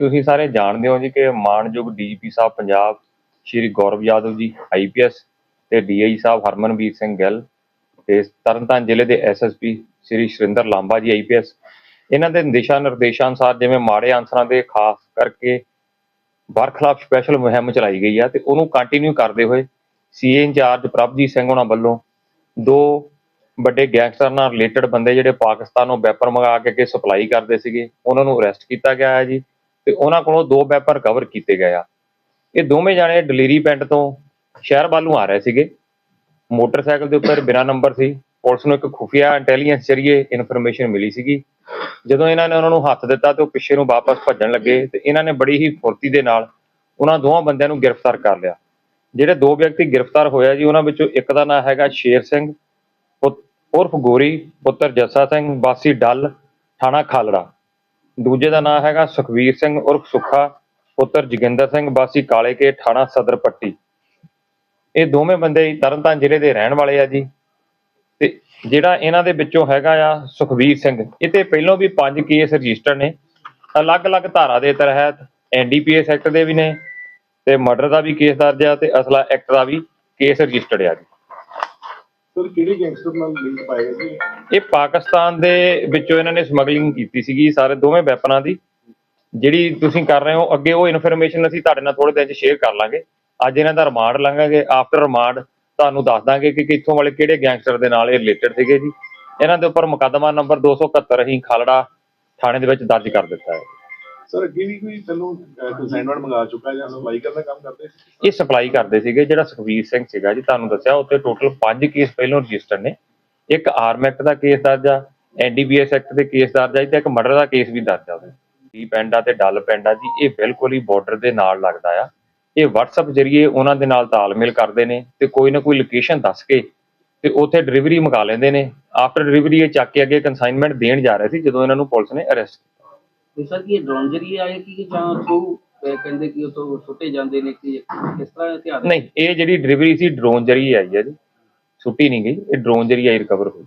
ਤੁਸੀਂ ਸਾਰੇ ਜਾਣਦੇ ਹੋ ਜੀ ਕਿ ਮਾਨਯੋਗ ਡੀਜੀਪੀ ਸਾਹਿਬ ਪੰਜਾਬ, ਸ਼੍ਰੀ ਗੌਰਵ ਯਾਦਵ ਜੀ ਆਈਪੀਐਸ ਤੇ ਡੀਆਈ ਸਾਹਿਬ ਹਰਮਨਵੀਰ ਸਿੰਘ ਗਿੱਲ ਤੇ ਤਰਨਤਾਰਨ ਜ਼ਿਲ੍ਹੇ ਦੇ ਐਸਐਸਪੀ ਸ਼੍ਰੀ ਸੁਰਿੰਦਰ ਲਾਂਬਾ ਜੀ ਆਈਪੀਐਸ ਇਹਨਾਂ ਦੇ ਦਿਸ਼ਾ ਨਿਰਦੇਸ਼ਾਂ ਅਨੁਸਾਰ ਜਿਵੇਂ ਮਾੜੇ ਅਨਸਰਾਂ ਦੇ ਖਾਸ ਕਰਕੇ ਬਰਖਲਾਫ ਸਪੈਸ਼ਲ ਮੁਹਿੰਮ ਚਲਾਈ ਗਈ ਆ ਤੇ ਉਹਨੂੰ ਕੰਟੀਨਿਊ ਕਰਦੇ ਹੋਏ ਸੀਏ ਇੰਚਾਰਜ ਪ੍ਰਭਜੀਤ ਸਿੰਘ ਉਹਨਾਂ ਵੱਲੋਂ ਦੋ ਵੱਡੇ ਗੈਂਗਸਟਰ ਨਾਲ ਰਿਲੇਟਡ ਬੰਦੇ ਜਿਹੜੇ ਪਾਕਿਸਤਾਨੋਂ ਵੈਪਨ ਮੰਗਾ ਕੇ ਅੱਗੇ ਸਪਲਾਈ ਕਰਦੇ ਸੀਗੇ, ਉਹਨਾਂ ਨੂੰ ਅਰੈਸਟ ਕੀਤਾ ਗਿਆ ਹੈ ਜੀ। ਤੇ ਉਹਨਾਂ ਕੋਲੋਂ ਦੋ ਵੈਪਨ ਕਵਰ ਕੀਤੇ ਗਏ ਆ। ਇਹ ਦੋਵੇਂ ਜਾਣੇ ਡਲੀਰੀ ਪਿੰਡ ਤੋਂ ਸ਼ਹਿਰ ਵੱਲ ਨੂੰ ਆ ਰਹੇ ਸੀਗੇ। ਮੋਟਰਸਾਈਕਲ ਦੇ ਉੱਪਰ ਬਿਨਾ ਨੰਬਰ ਸੀ। ਪੁਲਿਸ ਨੂੰ ਇੱਕ ਖੁਫੀਆ ਇੰਟੈਲੀਜੈਂਸ ਜ਼ਰੀਏ ਇਨਫੋਰਮੇਸ਼ਨ ਮਿਲੀ ਸੀਗੀ। ਜਦੋਂ ਇਹਨਾਂ ਨੇ ਉਹਨਾਂ ਨੂੰ ਹੱਥ ਦਿੱਤਾ ਤੇ ਉਹ ਪਿੱਛੇ ਨੂੰ ਵਾਪਸ ਭੱਜਣ ਲੱਗੇ ਤੇ ਇਹਨਾਂ ਨੇ ਬੜੀ ਹੀ ਫੁਰਤੀ ਦੇ ਨਾਲ ਉਹਨਾਂ ਦੋਵਾਂ ਬੰਦਿਆਂ ਨੂੰ ਗ੍ਰਿਫਤਾਰ ਕਰ ਲਿਆ। ਜਿਹੜੇ ਦੋ ਵਿਅਕਤੀ ਗ੍ਰਿਫਤਾਰ ਹੋਇਆ ਜੀ, ਉਹਨਾਂ ਵਿੱਚੋਂ ਇੱਕ ਦਾ ਨਾਮ ਹੈਗਾ ਸ਼ੇਰ ਸਿੰਘ ਪੁੱਤ- ਉਰਫ ਗੋਰੀ, ਪੁੱਤਰ ਜੱਸਾ ਸਿੰਘ, ਵਾਸੀ ਡੱਲ, ਥਾਣਾ ਖਾਲੜਾ। ਦੂਜੇ ਦਾ ਨਾਮ ਹੈਗਾ ਸੁਖਵੀਰ ਸਿੰਘ ਉਰਫ ਸੁੱਖਾ, ਪੁੱਤਰ ਜੋਗਿੰਦਰ ਸਿੰਘ, ਵਾਸੀ ਕਾਲੇ ਕੇ ਥਾਣਾ ਸਦਰ ਪੱਟੀ। ਇਹ ਦੋਵੇਂ ਬੰਦੇ ਹੀ ਤਰਨਤਾਰਨ ਜ਼ਿਲ੍ਹੇ ਦੇ ਰਹਿਣ ਵਾਲੇ ਆ ਜੀ। ਤੇ ਜਿਹੜਾ ਇਹਨਾਂ ਦੇ ਵਿੱਚੋਂ ਹੈਗਾ ਆ ਸੁਖਵੀਰ ਸਿੰਘ, ਇਹ ਤੇ ਪਹਿਲਾਂ ਵੀ ਪੰਜ ਕੇਸ ਰਜਿਸਟਰ ਨੇ। ਅਲੱਗ-ਅਲੱਗ ਧਾਰਾ ਦੇ ਤਹਿਤ ਐਨਡੀਪੀਐਸ ਐਕਟ ਦੇ ਵੀ ਨੇ ਤੇ ਮਰਡਰ ਦਾ ਵੀ ਕੇਸ ਦਰਜ ਆ ਤੇ ਅਸਲਾ ਐਕਟ ਦਾ ਵੀ ਕੇਸ ਰਜਿਸਟਰਡ ਆ ਜੀ। ਸਰ, ਕਿਹੜੇ ਗੈਂਗਸਟਰ ਨਾਲ ਲਿੰਕ ਪਾਏਗਾ ਜੀ? ਇਹ ਪਾਕਿਸਤਾਨ ਦੇ ਵਿੱਚੋਂ ਇਹਨਾਂ ਨੇ ਸਮਗਲਿੰਗ ਕੀਤੀ ਸੀਗੀ ਸਾਰੇ ਦੋਵੇਂ ਵੈਪਨਾਂ ਦੀ। ਜਿਹੜੀ ਤੁਸੀਂ ਕਰ ਰਹੇ ਹੋ, ਅੱਗੇ ਉਹ ਇਨਫੋਰਮੇਸ਼ਨ ਅਸੀਂ ਤੁਹਾਡੇ ਨਾਲ ਥੋੜੇ ਦਿਨ ਚ ਸ਼ੇਅਰ ਕਰ ਲਾਂਗੇ। ਅੱਜ ਇਹਨਾਂ ਦਾ ਰਿਮਾਂਡ ਲੰਘਾਂਗੇ। ਆਫਟਰ ਰਿਮਾਂਡ ਤੁਹਾਨੂੰ ਦੱਸ ਦਾਂਗੇ ਕਿ ਕਿੱਥੋਂ ਵਾਲੇ ਕਿਹੜੇ ਗੈਂਗਸਟਰ ਦੇ ਨਾਲ ਇਹ ਰਿਲੇਟਡ ਸੀਗੇ ਜੀ। ਇਹਨਾਂ ਦੇ ਉੱਪਰ ਮੁਕੱਦਮਾ ਨੰਬਰ 271 ਅਸੀਂ ਖਾਲੜਾ ਥਾਣੇ ਦੇ ਵਿੱਚ ਦਰਜ ਕਰ ਦਿੱਤਾ ਹੈ। ਸਰ ਅੱਗੇ ਵੀ ਕੋਈ ਤੈਨੂੰ ਕੰਸਾਈਨਮੈਂਟ ਮੰਗਾ ਚੁੱਕਾ ਜਾਂ ਸਪਲਾਈ ਕਰਨ ਦਾ ਕੰਮ ਕਰਦੇ ਸੀ? ਇਹ ਸਪਲਾਈ ਕਰਦੇ ਸੀਗੇ ਜਿਹੜਾ ਸੁਖਵੀਰ ਸਿੰਘ ਸੀਗਾ ਜੀ ਤੁਹਾਨੂੰ ਦੱਸਿਆ ਉੱਤੇ ਟੋਟਲ 5 ਕੇਸ ਪਹਿਲਾਂ ਰਜਿਸਟਰ ਨੇ। ਇੱਕ ਆਰਮ ਐਕਟ ਦਾ ਕੇਸ ਦਰਜ ਆ ਐਨਡੀਪੀਐਸ ਐਕਟ ਦੇ ਕੇਸ ਦਰਜ ਆ ਤੇ ਇੱਕ ਮਰਡਰ ਦਾ ਕੇਸ ਵੀ ਦਰਜ ਆ ਉਹਦੇ। ਡੀ ਪਿੰਡ ਤੇ ਡੱਲ ਪਿੰਡ ਜੀ ਇਹ ਬਿਲਕੁਲ ਹੀ ਬਾਰਡਰ ਦੇ ਨਾਲ ਲੱਗਦਾ ਆ। ਇਹ WhatsApp ਜਰੀਏ ਉਹਨਾਂ ਦੇ ਨਾਲ ਤਾਲਮੇਲ ਕਰਦੇ ਨੇ ਤੇ ਕੋਈ ਨਾ ਕੋਈ ਲੋਕੇਸ਼ਨ ਦੱਸ ਕੇ ਤੇ ਉੱਥੇ ਡਿਲੀਵਰੀ ਮੰਗਾ ਲੈਂਦੇ ਨੇ। ਆਫਟਰ ਡਿਲੀਵਰੀ ਇਹ ਚੱਕ ਕੇ ਅੱਗੇ ਕੰਸਾਈਨਮੈਂਟ ਦੇਣ ਜਾ ਰਹੇ ਸੀ ਜਦੋਂ ਇਹਨਾਂ ਨੂੰ ਪੁਲਿਸ ਨੇ ਅਰੈਸਟ ਤੇ ਸਰ ਕੀ ਇਹ ਡਰੋਨ ਜਰੀਏ ਆਏ ਕਿ ਜਾਂ ਥਰੂ ਕਹਿੰਦੇ ਕਿ ਉਹ ਤੋਂ ਸੁੱਟੇ ਜਾਂਦੇ ਨੇ ਕਿ ਕਿਸ ਤਰ੍ਹਾਂ ਹਥਿਆਰ ਨਹੀਂ ਇਹ ਜਿਹੜੀ ਡਿਲੀਵਰੀ ਸੀ ਡਰੋਨ ਜਰੀਏ ਆਈ ਹੈ ਜੀ। ਛੁੱਟੀ ਨਹੀਂ ਗਈ ਇਹ ਡਰੋਨ ਜਰੀਏ ਆਈ ਰਿਕਵਰ ਹੋਈ।